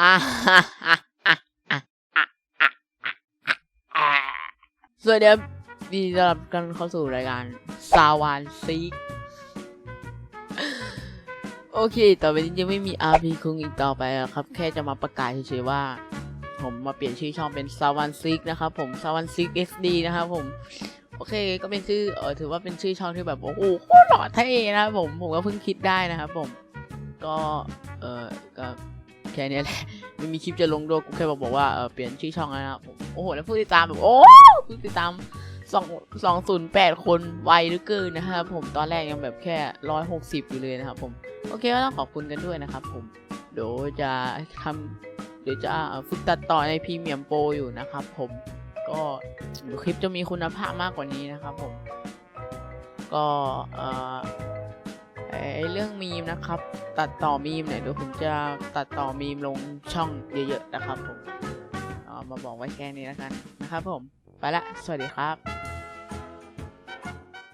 สวัสดีครับดีต้อนรับกันเข้าสู่รายการซาวานซีกโอเค ต่อไปนี้จะไม่มี RP คุงอีกต่อไปแล้วครับ แค่จะมาประกาศเฉยๆว่า ผมมาเปลี่ยนชื่อช่องเป็นซาวันซิกนะครับผมซาวันซิก SD นะครับผม โอเค ก็เป็นชื่อ เออถือว่าเป็นชื่อช่องที่แบบ โอ้โหโคตรหล่อเท่นะครับผม ผมก็เพิ่งคิดได้นะครับผม ก็ เออก็ แค่เนี้ยแหละ ไม่มีคลิปจะลงด้วยกูแค่บอกบอกว่าเออเปลี่ยนชื่อช่องแล้วนะครับผมโอ้โหแล้วผู้ติดตามแบบโอ้ผู้ติดตามสองสองศูนย์แปดคนไวเหลือเกินนะครับผมตอนแรกยังแบบแค่ร้อยหกสิบอยู่เลยนะครับผมโอเคก็ต้องขอบคุณกันด้วยนะครับผมเดี๋ยวจะทำเดี๋ยวจะฝึกตัดต่อในพรีเมียมโปรอยู่นะครับผมก็เดี๋ยวคลิปจะมีคุณภาพมากกว่านี้นะครับผมก็เอ่อไอเรื่อง มีมนะครับ ตัดต่อมีมเนี่ยเดี๋ยวผมจะตัดต่อมีมลงช่องเยอะๆนะครับผมเอามาบอกไว้แค่นี้แล้วกันนะครับผม ไปละ สวัสดีครับ